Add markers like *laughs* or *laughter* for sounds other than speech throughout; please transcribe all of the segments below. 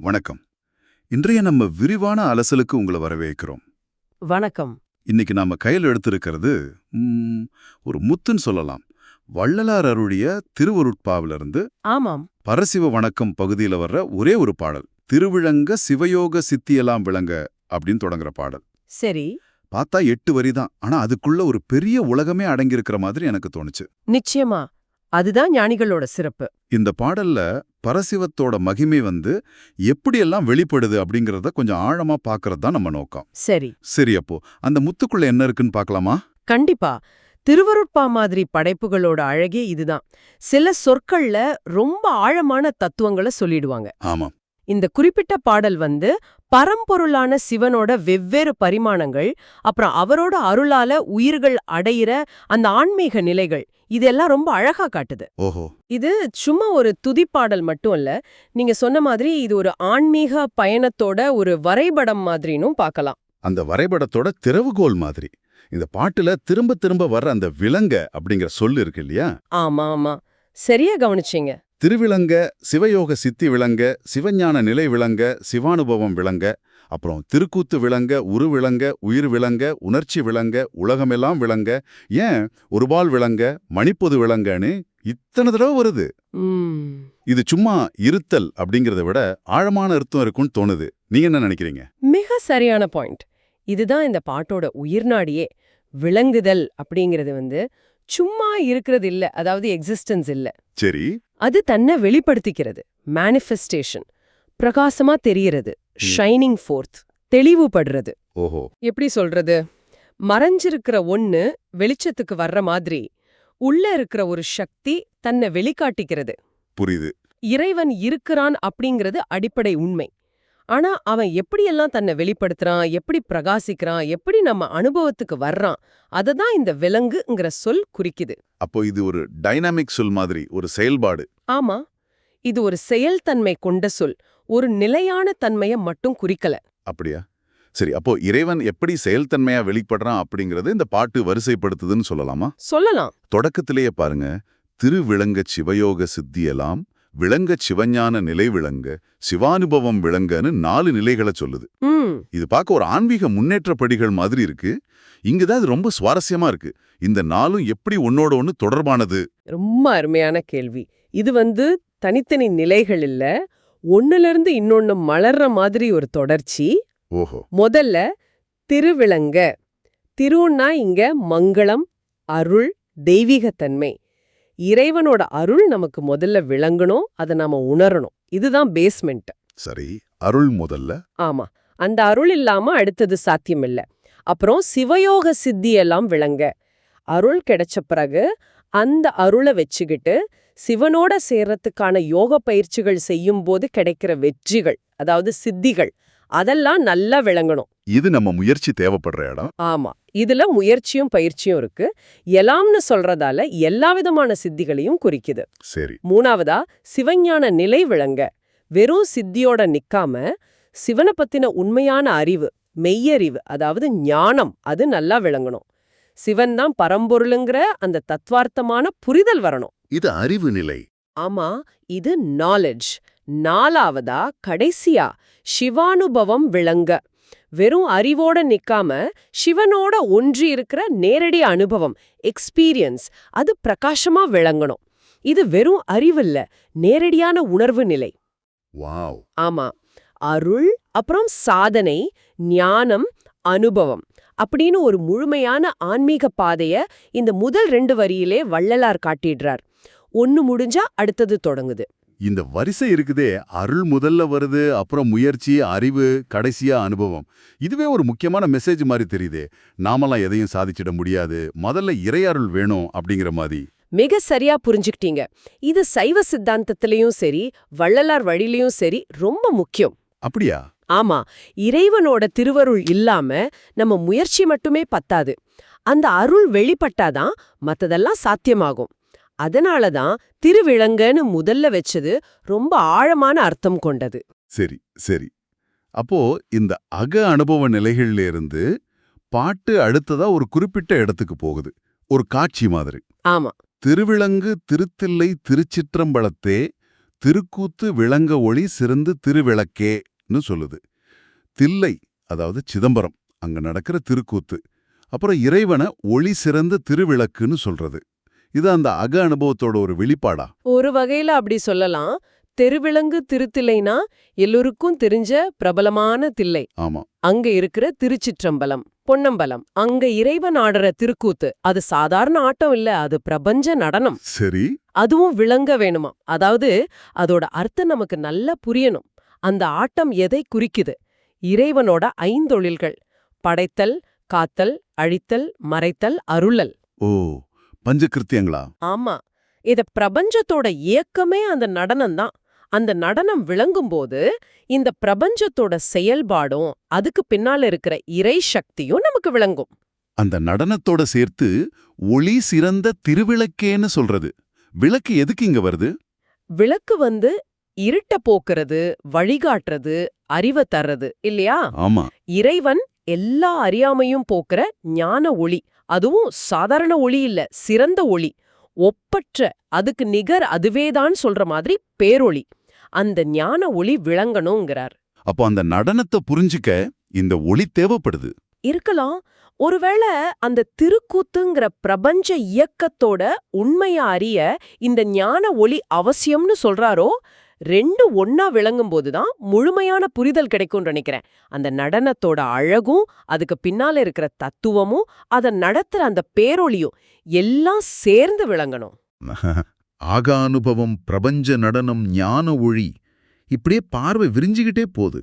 வணக்கம். இன்றைய நம்ம விரிவான அலசலுக்கு உங்களை வரவேற்கிறோம். வணக்கம். இன்னைக்கு நாம கையில் எடுத்திருக்கிறது ஒரு முத்துன்னு சொல்லலாம். வள்ளலார் அருளிய திருவருட்பாவிலிருந்து ஆமாம். பரசிவ வணக்கம் பகுதியில வர்ற ஒரே ஒரு பாடல் திருவிழங்க சிவயோக சித்தியெல்லாம் விளங்க அப்படின்னு தொடங்குற பாடல். சரி. பார்த்தா எட்டு வரி தான் ஆனா அதுக்குள்ள ஒரு பெரிய உலகமே அடங்கியிருக்கிற மாதிரி எனக்கு தோணுச்சு. நிச்சயமா அதுதான் ஞானிகளோட சிறப்பு. இந்த பாடல்ல பரசிவத்தோட மகிமை வந்து எப்படியெல்லாம் வெளிப்படுது அப்படிங்கறத கொஞ்சம் ஆழமா பார்க்கறது தான் நம்ம நோக்கம். சரி. சரி அப்போ அந்த முத்துக்குள்ள என்ன இருக்குன்னு பார்க்கலாமா கண்டிப்பா. திருவருட்பா மாதிரி படைப்புகளோட அழகே இதுதான். சில சொற்கள்ல ரொம்ப ஆழமான தத்துவங்களை சொல்லிடுவாங்க. ஆமாம். இந்த குறிப்பிட்ட பாடல் வந்து பரம்பொருளான சிவனோட வெவ்வேறு பரிமாணங்கள் அப்புறம் அவரோட அருளால உயிர்கள் அடையிற அந்த ஆன்மீக நிலைகள் இதெல்லாம் ரொம்ப அழகா காட்டுது. ஓஹோ. இது சும்மா ஒரு துதிப்பாடல் மட்டும் இல்ல நீங்க சொன்ன மாதிரி இது ஒரு ஆன்மீக பயணத்தோட ஒரு வரைபடம் மாதிரினும் பார்க்கலாம் அந்த வரைபடத்தோட திறவுகோல் மாதிரி. இந்த பாட்டுல திரும்ப திரும்ப வர்ற அந்த விலங்க அப்படிங்கிற சொல் இருக்கு இல்லையா? ஆமா ஆமா. சரியா கவனிச்சீங்க. திருவிலங்க சிவயோக சித்தி விளங்க சிவஞான நிலை விளங்க சிவானுபவம் விளங்க அப்புறம் திருக்கூத்து விளங்க உரு விளங்க உயிர் விளங்க உணர்ச்சி விளங்க உலகமெல்லாம் விளங்க ஏன் ஒருபால் விளங்க மணிப்பொது விளங்கன்னு இத்தனை தடவை வருது. இது சும்மா இருத்தல் அப்படிங்கறத விட ஆழமான அர்த்தம் இருக்கும்னு தோணுது. நீங்க என்ன நினைக்கிறீங்க? மிக சரியான பாயிண்ட். இதுதான் இந்த பாட்டோட உயிர்நாடியே. விளங்குதல் அப்படிங்கிறது வந்து சும்மா இருக்கிறது இல்ல அதாவது எக்ஸிஸ்டன்ஸ் இல்ல. சரி. அது தன்னை வெளிப்படுத்திக்கிறது. மேனிஃபெஸ்டேஷன் பிரகாசமா தெரியறது ஷைனிங் ஃபோர்த் தெளிவுபடுறது. ஓஹோ. எப்படி சொல்றது? மறைஞ்சிருக்கிற ஒண்ணு வெளிச்சத்துக்கு வர்ற மாதிரி உள்ள இருக்கிற ஒரு சக்தி தன்னை வெளிக்காட்டிக்கிறது. புரியுது. இறைவன் இருக்கிறான் அப்படிங்கிறது அடிப்படை உண்மை. ஆனா அவன் எப்படியெல்லாம் தன்னை வெளிப்படுத்துறான் எப்படி பிரகாசிக்கிறான் எப்படி நம்ம அனுபவத்துக்கு வர்றான் அததான் இந்த விலங்குங்கிற சொல் குறிக்குது. அப்போ இது ஒரு டைனாமிக் சொல் மாதிரி ஒரு செயல்பாடு. ஆமா. இது ஒரு செயல்தன்மை கொண்ட சொல் ஒரு நிலையான தன்மைய மட்டும் குறிக்கல. அப்படியா? சரி அப்போ இறைவன் எப்படி செயல்தன்மையா வெளிப்படுறான் அப்படிங்கறது இந்த பாட்டு வரிசைப்படுத்துதுன்னு சொல்லலாமா? சொல்லலாம். தொடக்கத்திலேயே பாருங்க திருவிளங்க சிவயோக சித்தியெல்லாம் விளங்க சிவஞான நிலை விளங்க சிவானுபவம் விளங்கன்னு நாலு நிலைகளை சொல்லுது. இது பார்க்க ஒரு ஆன்மீக முன்னேற்ற படிகள் மாதிரி இருக்கு. இங்கதான் இது ரொம்ப சுவாரஸ்யமா இருக்கு. இந்த நாளும் எப்படி ஒன்னோட ஒன்னு தொடர்பானது? ரொம்ப அருமையான கேள்வி. இது வந்து தனித்தனி நிலைகள் இல்ல. ஒண்ணுல இருந்து இன்னொன்னு மலர்ற மாதிரி ஒரு தொடர்ச்சி. ஓஹோ. முதல்ல திருவிளங்க. திருன்னா இங்க மங்களம் அருள் தெய்வீகத்தன்மை. இறைவனோட அருள் நமக்கு முதல்ல விளங்கணும் அதை நாம உணரணும். இதுதான் பேஸ்மெண்ட் சரி அருள் முதல்ல. ஆமா. அந்த அருள் இல்லாம அடுத்தது சாத்தியம் இல்ல அப்புறம் சிவயோக சித்தி எல்லாம் விளங்க. அருள் கிடைச்ச பிறகு அந்த அருளை வச்சுக்கிட்டு சிவனோட சேர்றதுக்கான யோக பயிற்சிகள் செய்யும் போது கிடைக்கிற வெற்றிகள் அதாவது சித்திகள் அதெல்லாம் நல்லா விளங்கணும். இது நம்ம முயற்சி தேவைப்படுற இடம். ஆமா. இதுல முயற்சியும் பயிற்சியும் இருக்கு. எல்லாம்னு சொல்றதால எல்லா விதமான சித்திகளையும் குறிக்குது. சரி. மூணாவதா சிவஞான நிலை விளங்க. வெறும் சித்தியோட நிக்காம சிவனை பத்தின உண்மையான அறிவு மெய்யறிவு அதாவது ஞானம் அது நல்லா விளங்கணும். சிவன் தான் பரம்பொருளுங்கிற அந்த தத்வார்த்தமான புரிதல் வரணும். இது அறிவு நிலை. ஆமா இது நாலெட்ஜ் நாலாவதா கடைசியா சிவானுபவம் விளங்க. வெறும் அறிவோட நிக்காம சிவனோட ஒன்றி இருக்கிற நேரடி அனுபவம் எக்ஸ்பீரியன்ஸ் அது பிரகாசமா விளங்கணும். இது வெறும் அறிவில்ல நேரடியான உணர்வு நிலை. வாவ். ஆமா. அருள் அப்புறம் சாதனை ஞானம் அனுபவம் அப்படின்னு ஒரு முழுமையான ஆன்மீக பாதைய இந்த முதல் ரெண்டு வரியிலே வள்ளலார் காட்டிடுறார். ஒன்னு முடிஞ்சா அடுத்தது தொடங்குது. இந்த வரிசை இருக்குதே. அருள் முதல்ல வருது அப்புறம் முயற்சி அறிவு கடைசியா அனுபவம். இதுவே ஒரு முக்கியமான மெசேஜ் மாதிரி தெரியுதே. நாமெல்லாம் எதையும் சாதிச்சிட முடியாது. முதல்ல இறையருள் வேணும் அப்படிங்கிற மாதிரி. மிக சரியா புரிஞ்சுக்கிட்டீங்க. இது சைவ சித்தாந்தத்திலயும் சரி வள்ளலார் வழியிலயும் சரி ரொம்ப முக்கியம். அப்படியா? ஆமா. இறைவனோட திருவருள் இல்லாம நம்ம முயற்சி மட்டுமே பத்தாது. அந்த அருள் வெளிப்பட்டாதான் மத்ததெல்லாம் சாத்தியமாகும். அதனாலதான் திருவிளங்கன்னு முதல்ல வச்சது ரொம்ப ஆழமான அர்த்தம் கொண்டது. சரி சரி. அப்போ இந்த அக அனுபவ நிலைகள்ல இருந்து பாட்டு அடுத்ததா ஒரு குறிப்பிட்ட இடத்துக்கு போகுது. ஒரு காட்சி மாதிரி. ஆமா. திருவிளங்கு திருத்தில்லை திருச்சிற்றம்பலத்தே திருக்கூத்து விளங்க ஒளி சிறந்து திருவிளக்கேன்னு சொல்லுது. தில்லை அதாவது சிதம்பரம் அங்க நடக்கிற திருக்கூத்து. அப்புறம் இறைவனை ஒளி சிறந்த திருவிளக்குன்னு சொல்றது. இது அந்த அக அனுபவத்தோட ஒரு வெளிப்பாடா? ஒரு வகையில அப்படி சொல்லலாம். தெருவிலங்கு திருத்தில்லைனா எல்லோருக்கும் தெரிஞ்ச பிரபலமான தில்லை. ஆமா. அங்க இருக்கிற திருச்சிற்றம்பலம் பொன்னம்பலம். அங்க இறைவன் ஆடுற திருக்கூத்து அது சாதாரண ஆட்டம் இல்ல அது பிரபஞ்ச நடனம். சரி. அதுவும் விளங்க வேணுமா? அதாவது அதோட அர்த்தம் நமக்கு நல்லா புரியணும். அந்த ஆட்டம் எதை குறிக்குது? இறைவனோட ஐந்தொழில்கள் படைத்தல் காத்தல் அழித்தல் மறைத்தல் அருளல். ஓ. பஞ்சகிருத்தியங்களா? ஆமா. இத பிரபஞ்சத்தோட இயக்கமே அந்த நடனம் தான். அந்த நடனம் விளங்கும்போது இந்த பிரபஞ்சத்தோட செயல்பாடும் அதுக்கு பின்னால இருக்கிற இறை சக்தியும் நமக்கு விளங்கும். அந்த நடனத்தோட சேர்த்து ஒளி சிறந்த திருவிளக்கேன்னு சொல்றது. விளக்கு எதுக்கு இங்க வருது? விளக்கு வந்து இருட்ட போக்குறது வழிகாட்டுறது அறிவை தர்றது இல்லையா? ஆமா. இறைவன் எல்லா அறியாமையும் போக்குற ஞான ஒளி. அதுவும் சாதாரண ஒளி இல்ல சிறந்த ஒளி. ஒப்பற்ற அதுக்கு நிகர் அதுவேதான் சொல்ற மாதிரி பேரொளி. அந்த ஞான ஒளி விளங்கணுங்கிறார். அப்போ அந்த நடனத்தை புரிஞ்சுக்க இந்த ஒளி தேவைப்படுது. இருக்கலாம். ஒருவேளை அந்த திருக்கூத்துங்கிற பிரபஞ்ச இயக்கத்தோட உண்மைய அறிய இந்த ஞான ஒளி அவசியம்னு சொல்றாரோ ரெண்டு ஒன்னா விளங்கும்போது தான் முழுமையான புரிதல் கிடைக்கும்னு நினைக்கிறேன். அந்த நடனத்தோட அழகும் அதுக்கு பின்னால இருக்கிற தத்துவமும் அதை நடத்துற அந்த பேரொளியும் எல்லாம் சேர்ந்து விளங்கணும். *laughs* ஆகானுபவம் பிரபஞ்ச நடனம் ஞான ஒளி இப்படியே பார்வை விரிஞ்சுகிட்டே போகுது.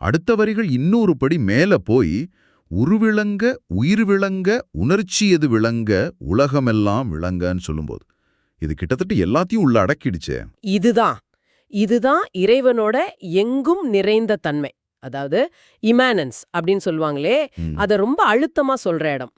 அடுத்த வரிகள் இன்னொரு படி மேல போய் உருவிளங்க உயிர் விளங்க உணர்ச்சி எது விளங்க உலகமெல்லாம் விளங்கன்னு சொல்லும்போது இது கிட்டத்தட்ட எல்லாத்தையும் உள்ள அடக்கிடுச்சே. இதுதான். இதுதான் இறைவனோட எங்கும் நிறைந்த தன்மை. அதாவது இமானன்ஸ் அப்படின்னு சொல்லுவாங்களே அத ரொம்ப அழுத்தமா சொல்ற இடம்.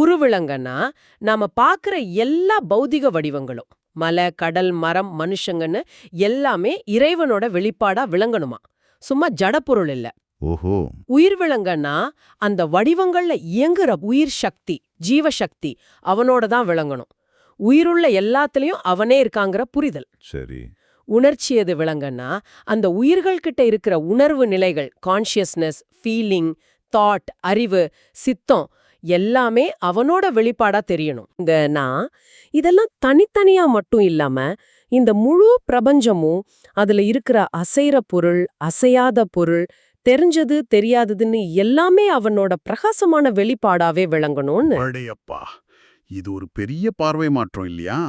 உருவிலங்கன்னா நாம பாக்குற எல்லா பௌதிக வடிவங்களும் மலை கடல் மரம் மனுஷங்கன்னு எல்லாமே இறைவனோட வெளிப்பாடா விளங்கணுமா. சும்மா ஜடப்பொருள் இல்ல. ஓஹோ. உயிர் விளங்கன்னா அந்த வடிவங்கள்ல இயங்குற உயிர் சக்தி ஜீவசக்தி அவனோட தான் விளங்கணும். உயிருள்ள எல்லாத்துலயும் அவனே இருக்காங்கிற புரிதல். சரி. உணர்ச்சி எது விளங்கன்னா அந்த உயிர்கள் கிட்ட இருக்கிற உணர்வு நிலைகள் கான்ஷியஸ்னஸ் ஃபீலிங் தாட் அறிவு சித்தம் எல்லாமே அவனோட வெளிப்பாடா தெரியணும். இந்த நான் இதெல்லாம் தனித்தனியா மட்டும் இல்லாம இந்த முழு பிரபஞ்சமும் அதுல இருக்கிற அசைற பொருள் அசையாத பொருள் தெரிஞ்சது தெரியாததுன்னு எல்லாமே அவனோட பிரகாசமான வெளிப்பாடாவே விளங்கணும்னு. இது ஒரு பெரிய பார்வை மாற்றம் இல்லையா?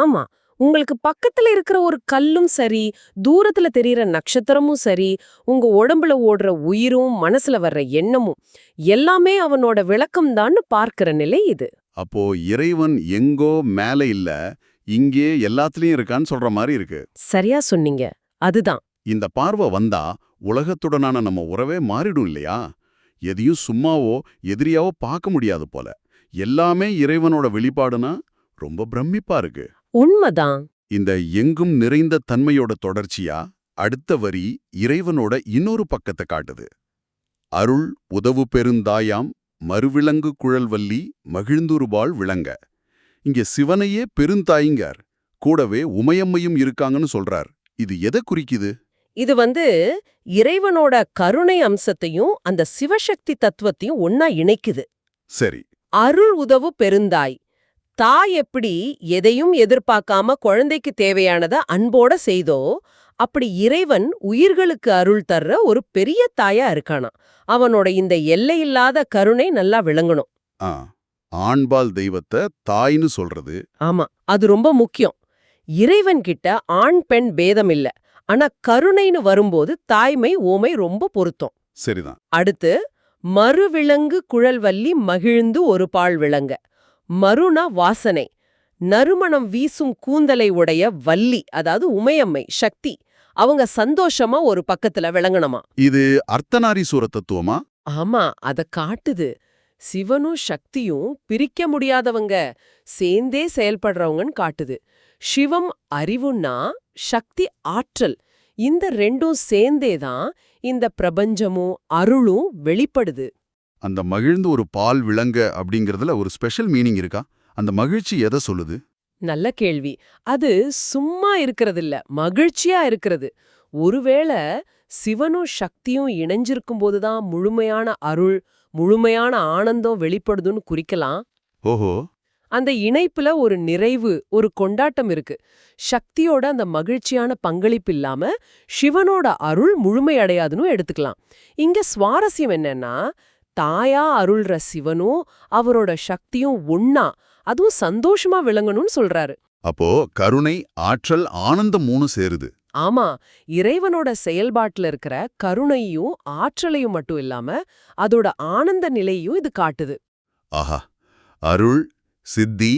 ஆமா உங்களுக்கு பக்கத்துல இருக்கிற ஒரு கல்லும் சரி தூரத்துல தெரியற நட்சத்திரமும் சரி உங்க உடம்புல ஓடுற உயிரும் மனசுல வர்ற எண்ணமும் எல்லாமே அவனோட விளக்கம்தான்னு பார்க்கிற நிலை இது. அப்போ இறைவன் எங்கோ மேல இல்ல இங்கே எல்லாத்துலயும் இருக்கான்னு சொல்ற மாதிரி இருக்கு. சரியா சொன்னீங்க. அதுதான். இந்த பார்வை வந்தா உலகத்துடனான நம்ம உறவே மாறிடும் இல்லையா? எதையும் சும்மாவோ எதிரியாவோ பார்க்க முடியாது போல. எல்லாமே இறைவனோட வெளிப்பாடுனா ரொம்ப பிரமிப்பா இருக்கு. உண்மைதான். இந்த எங்கும் நிறைந்த தன்மையோட தொடர்ச்சியா? அடுத்த வரி இறைவனோட இன்னொரு பக்கத்தை காட்டுது. அருள் உதவு பெருந்தாயாம் மறுவிலங்கு குழல்வல்லி மகிழ்ந்துருபால் விளங்க. இங்க சிவனையே பெருந்தாய்ங்கார் கூடவே உமையம்மையும் இருக்காங்கன்னு சொல்றார். இது எதை குறிக்குது? இது வந்து இறைவனோட கருணை அம்சத்தையும் அந்த சிவசக்தி தத்துவத்தையும் ஒன்னா இணைக்குது. சரி. அருள் உதவு பெருந்தாய் தாய் எப்படி எதையும் எதிர்பார்க்காம குழந்தைக்கு தேவையானத அன்போட செய்தோ அப்படி இறைவன் உயிர்களுக்கு அருள் தர்ற ஒரு பெரிய தாயா இருக்கானா. அவனோட இந்த எல்லையில்லாத கருணை நல்லா விளங்கணும். ஆண்பால் தெய்வத்தை தாய்னு சொல்றது. ஆமா அது ரொம்ப முக்கியம். இறைவன் கிட்ட ஆண் பெண் பேதம் இல்ல. ஆனா கருணைன்னு வரும்போது தாய்மை ஓமை ரொம்ப பொருத்தம். சரிதான். அடுத்து மறுவிலங்கு குழல்வல்லி மகிழ்ந்து ஒரு பால் விளங்க. மறுனா வாசனை. நறுமணம் வீசும் கூந்தலை உடைய வள்ளி அதாவது உமையம்மை சக்தி அவங்க சந்தோஷமா ஒரு பக்கத்துல விளங்கணுமா? இது அர்த்தநாரீஸ்வர தத்துவமா? ஆமா அத காட்டுது. சிவனும் சக்தியும் பிரிக்க முடியாதவங்க சேர்ந்தே செயல்படுறவங்கன்னு காட்டுது. சிவம் அறிவுன்னா சக்தி ஆற்றல். இந்த ரெண்டும் சேர்ந்தே தான் இந்த பிரபஞ்சமும் அருளும் வெளிப்படுது. அந்த மகிழ்ந்து ஒரு பால் விளங்க அப்படிங்கறதுல ஒரு ஸ்பெஷல் மீனிங் இருக்கா? அந்த மகிழ்ச்சி எதை சொல்லுது? நல்ல கேள்வி. அது சும்மா இருக்கிறதில்ல மகிழ்ச்சியா இருக்கிறது. ஒருவேளை சிவனும் சக்தியும் இணைஞ்சிருக்கும் போதுதான் முழுமையான அருள் முழுமையான ஆனந்தம் வெளிப்படுதுன்னு குறிக்கலாம். ஓஹோ. அந்த இணைப்புல ஒரு நிறைவு ஒரு கொண்டாட்டம் இருக்கு. சக்தியோட அந்த மகிழ்ச்சியான பங்களிப்பு இல்லாம சிவனோட அருள் முழுமையடையாதுன்னு எடுத்துக்கலாம். இங்க சுவாரஸ்யம் என்னன்னா தாயா அருள்ற சிவனும் அவரோட சக்தியும் ஒன்னா அதுவும் சந்தோஷமா விளங்கணும்னு சொல்றாரு. அப்போ கருணை ஆற்றல் ஆனந்தம் மூணு சேருது. ஆமா இறைவனோட செயல்பாட்டுல இருக்கிற கருணையும் ஆற்றலையும் மட்டும் இல்லாம அதோட ஆனந்த நிலையும் இது காட்டுது. ஆஹா அருள் சித்தி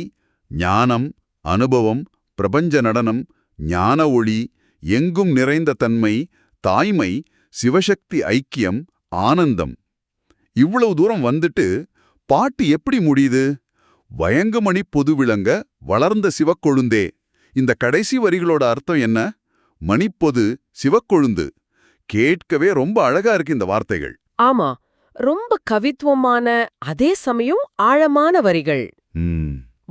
ஞானம் அனுபவம் பிரபஞ்ச நடனம் ஞான ஒளி எங்கும் நிறைந்த தன்மை தாய்மை சிவசக்தி ஐக்கியம் ஆனந்தம். இவ்வளவு தூரம் வந்துட்டு பாட்டு எப்படி முடியுது? வயங்குமணி பொது விளங்க வளர்ந்த சிவக்கொழுந்தே. இந்த கடைசி வரிகளோட அர்த்தம் என்ன? மணிப்பொது சிவக்கொழுந்து. கேட்கவே ரொம்ப அழகா இருக்கு இந்த வார்த்தைகள். ஆமா ரொம்ப கவித்துவமான அதே சமயம் ஆழமான வரிகள்.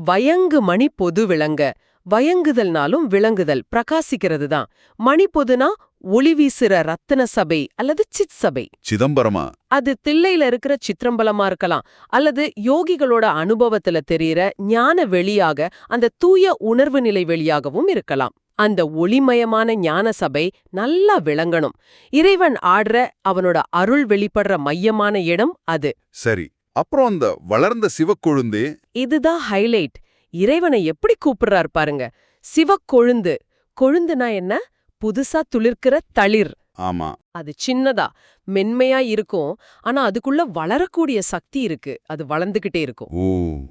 வயங்கு மணி பொது விளங்க வயங்குதல்னாலும் விளங்குதல் பிரகாசிக்கிறது தான் மணி பொதுனா ஒளி வீசுற ரத்தின சபை அல்லது சித் சபை. சிதம்பரமா? அது தில்லையில இருக்கிற சித்திரம்பலமா இருக்கலாம். அல்லது யோகிகளோட அனுபவத்துல தெரியற ஞான வெளியாக அந்த தூய உணர்வு நிலை வெளியாகவும் இருக்கலாம். அந்த ஒளிமயமான ஞான சபை நல்லா விளங்கணும். இறைவன் ஆடுற அவனோட அருள் வெளிப்படுற மையமான இடம் அது. சரி. அப்புறம் அந்த வளர்ந்த சிவக்கொழுந்தே? இதுதான் ஹைலைட் இறைவனை எப்படி கூப்பிடுறார் பாருங்க. சிவக்கொழுந்து. கொழுந்துனா என்ன? புதுசா துளிர்க்கிற தளிர். ஆமா. அது சின்னதா மென்மையா இருக்கும். ஆனா அதுக்குள்ள வளரக்கூடிய சக்தி இருக்கு. அது வளர்ந்துகிட்டே இருக்கும்.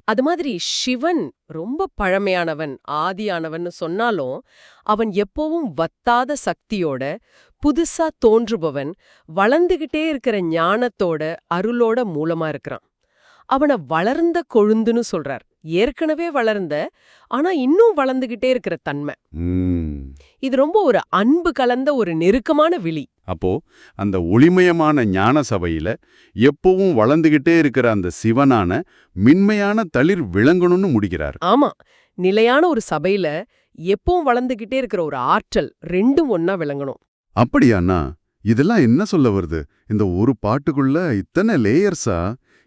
அது மாதிரி சிவன் ரொம்ப பழமையானவன் ஆதியானவன் சொன்னாலும் அவன் எப்பவும் வத்தாத சக்தியோட புதுசா தோன்றுபவன் வளர்ந்துகிட்டே இருக்கிற ஞானத்தோட அருளோட மூலமா இருக்கிறான். அவனை வளர்ந்த கொழுந்துன்னு சொல்றார். ஏற்கனவே வளர்ந்த ஆனா இன்னும் வளர்ந்துகிட்டே இருக்கிற தன்மை. இது ரொம்ப ஒரு அன்பு கலந்த ஒரு நெருக்கமான விழி. அப்போ அந்த ஒளிமயமான ஞான சபையில எப்பவும் வளர்ந்துகிட்டே இருக்கிற அந்த சிவனான மின்மையான தளிர் விளங்கணும்னு முடிக்கிறார். ஆமா. நிலையான ஒரு சபையில எப்பவும் வளர்ந்துகிட்டே இருக்கிற ஒரு ஆற்றல் ரெண்டும் ஒன்னா விளங்கணும். அப்படியாண்ணா? இதெல்லாம் என்ன சொல்ல வருது? இந்த ஒரு பாட்டுக்குள்ள இத்தனை லேயர்ஸா?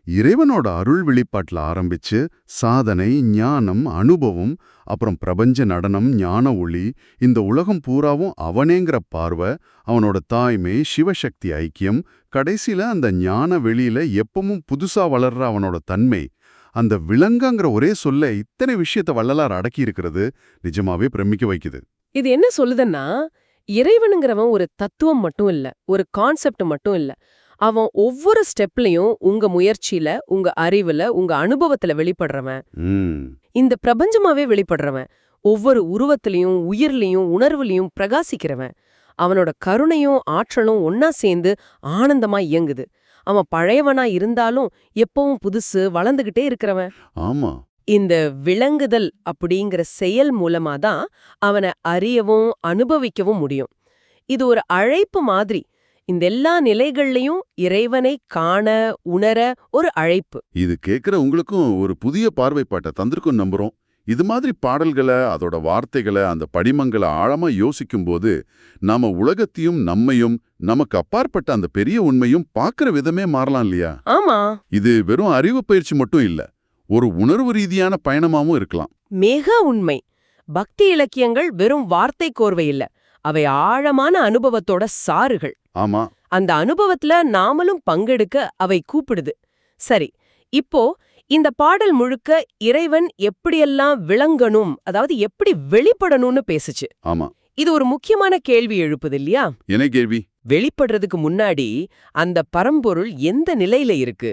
இறைவனோட அருள் வெளிப்பாட்டுல ஆரம்பிச்சு சாதனை ஞானம் அனுபவம் அப்புறம் பிரபஞ்ச நடனம் ஞான ஒளி இந்த உலகம் பூராவும் அவனேங்கிற பார்வை அவனோட தாய்மை சிவசக்தி ஐக்கியம் கடைசியில் அந்த ஞான வெளியில எப்பவும் புதுசா வளர்ற அவனோட தன்மை. அந்த விலங்குங்கிற ஒரே சொல்ல இத்தனை விஷயத்த வள்ளலார் அடக்கி இருக்கிறது நிஜமாவே பிரமிக்க வைக்குது. இது என்ன சொல்லுதுன்னா இறைவனுங்கிறவன் ஒரு தத்துவம் மட்டும் இல்ல ஒரு கான்செப்ட் மட்டும் இல்ல. அவன் ஒவ்வொரு ஸ்டெப்லயும் உங்க முயற்சியில உங்க அறிவுல உங்க அனுபவத்துல வெளிப்படுறவன். இந்த பிரபஞ்சமாவே வெளிப்படுறவன். ஒவ்வொரு உருவத்திலையும் உயிர்லயும் உணர்வுலயும் பிரகாசிக்கிறவன். அவனோட கருணையும் ஆற்றலும் ஒன்னா சேர்ந்து ஆனந்தமா இயங்குது. அவன் பழையவனா இருந்தாலும் எப்பவும் புதுசு வளர்ந்துகிட்டே இருக்கிறவன். ஆமா. இந்த விளங்குதல் அப்படிங்கிற செயல் மூலமா தான் அவனை அறியவும் அனுபவிக்கவும் முடியும். இது ஒரு அழைப்பு மாதிரி இந்த எல்லா நிலைகள்லயும் இறைவனை காண உணர ஒரு அழைப்பு. இது கேட்குற உங்களுக்கும் ஒரு புதிய பார்வைப்பாட்டை தந்திருக்கும் நம்புறோம். இது மாதிரி பாடல்களை அதோட வார்த்தைகளை அந்த படிமங்களை ஆழமா யோசிக்கும்போது நாம உலகத்தையும் நம்மையும் நமக்கு அப்பாற்பட்ட அந்த பெரிய உண்மையும் பார்க்குற விதமே மாறலாம் இல்லையா? ஆமா. இது வெறும் அறிவு பயிற்சி மட்டும் இல்ல ஒரு உணர்வு ரீதியான பயணமாவும் இருக்கலாம். மிக உண்மை. பக்தி இலக்கியங்கள் வெறும் வார்த்தை கோர்வை இல்ல அவை ஆழமான அனுபவத்தோட சாறுகள். ஆமா. அந்த அனுபவத்துல நாமளும் பங்கெடுக்க அவை கூப்பிடுது. சரி இப்போ இந்த பாடல் முழுக்க இறைவன் எப்படியெல்லாம் விளங்கணும் அதாவது எப்படி வெளிப்படணும்னு பேசுச்சு. ஆமா. இது ஒரு முக்கியமான கேள்வி எழுப்புது இல்லையா என்ன கேள்வி? வெளிப்படுறதுக்கு முன்னாடி அந்த பரம்பொருள் எந்த நிலையில இருக்கு?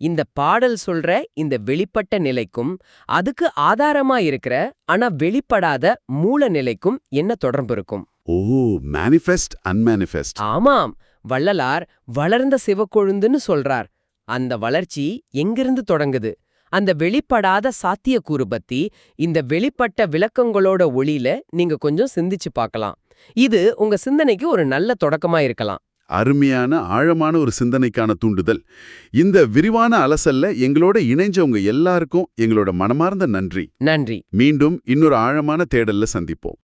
இந்த பாடல் சொல்ற இந்த வெளிப்பட்ட நிலைக்கும் அதுக்கு ஆதாரமா இருக்கிற ஆனா வெளிப்படாத மூல நிலைக்கும் என்ன தொடர்பு இருக்கும்? ஓ மேனிஃபெஸ்ட் அன்மேனிஃபெஸ்ட் ஆமாம். வள்ளலார் வளர்ந்த சிவக்கொழுந்துன்னு சொல்றார். அந்த வளர்ச்சி எங்கிருந்து தொடங்குது? அந்த வெளிப்படாத சாத்தியக்கூறு பத்தி இந்த வெளிப்பட்ட விளக்கங்களோட ஒளியில நீங்க கொஞ்சம் சிந்திச்சு பார்க்கலாம். இது உங்க சிந்தனைக்கு ஒரு நல்ல தொடக்கமா இருக்கலாம். அருமையான ஆழமான ஒரு சிந்தனைக்கான தூண்டுதல். இந்த விரிவான அலசல்ல எங்களோட இணைஞ்சவங்க எல்லாருக்கும் எங்களோட மனமார்ந்த நன்றி. நன்றி. மீண்டும் இன்னொரு ஆழமான தேடல்ல சந்திப்போம்.